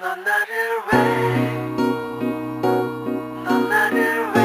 나를 왜, 넌 나를 왜,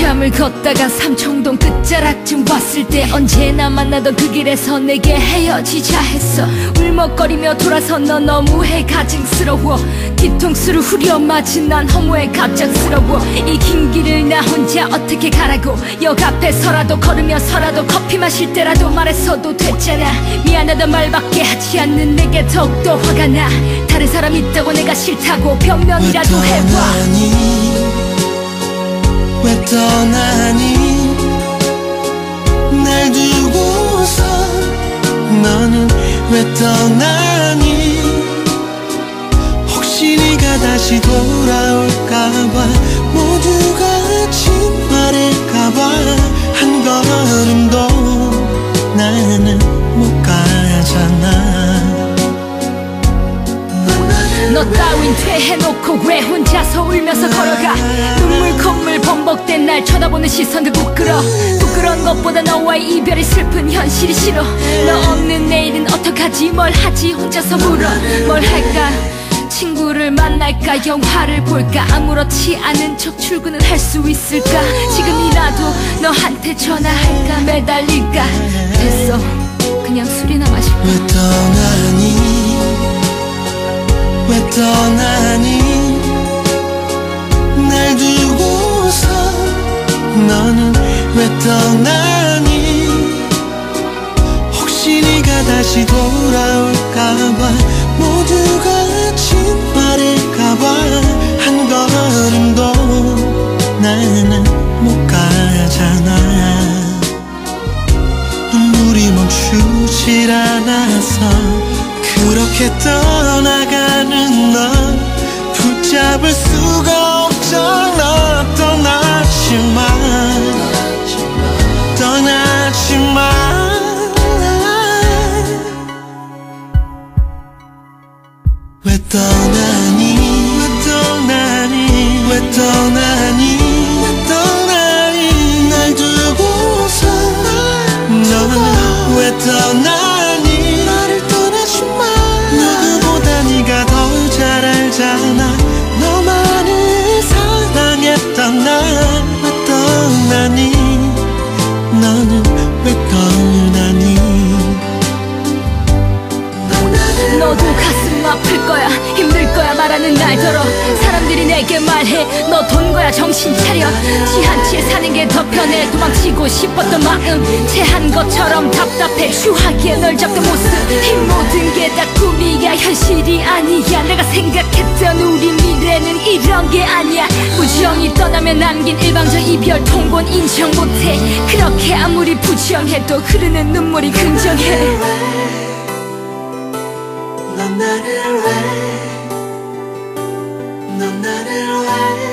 한참을 걷다가 삼청동 끝자락쯤 왔을 때 언제나 만나던 그 길에서 내게 헤어지자 했어. 울먹거리며 돌아선 너 너무해 가증스러워. 뒤통수를 후려 맞은 난 허무해 갑작스러워. 이 긴 길을 나 혼자 어떻게 가라고? 역 앞에서라도 걸으며서라도 커피 마실 때라도 말했어도 됐잖아. 미안하단 말밖에 하지 않는 내게 더욱더 화가 나. 다른 사람 있다고 내가 싫다고 변명이라도 해봐 왜 떠나니? 날 두고서 너는 왜 떠나니? 혹시 네가 다시 돌아올까봐 모두가 침말할까봐 한 걸음도 나는 못 가잖아. 너 따윈 퇴해놓고 왜 혼자서 울면서 걸어가 보는 시선들 부끄러. 부끄러운 것보다 너와의 이별이 슬픈 현실이 싫어. 너 없는 내일은 어떡하지? 뭘 하지? 혼자서 물어. 뭘 할까? 친구를 만날까? 영화를 볼까? 아무렇지 않은 척 출근은 할 수 있을까? 지금이라도 너한테 전화할까? 매달릴까? 됐어. 그냥 술이나 마실까 왜 떠나니? 왜 떠나니 너는 왜 떠나니? 혹시 네가 다시 돌아올까봐 모두가 침말할까봐 왜 떠나니 왜 떠나니 왜 내게 말해. 너 돈 거야 정신 차려. 취한 채 사는 게 더 편해. 도망치고 싶었던 마음. 체한 것처럼 답답해. 휴하게 널 잡던 모습. 이 모든 게 다 꿈이야. 현실이 아니야. 내가 생각했던 우리 미래는 이런 게 아니야. 부정이 떠나면 남긴 일방적 이별. 통본 인정 못해. 그렇게 아무리 부정해도 흐르는 눈물이 긍정해. 넌 나를 왜, 넌 나를 왜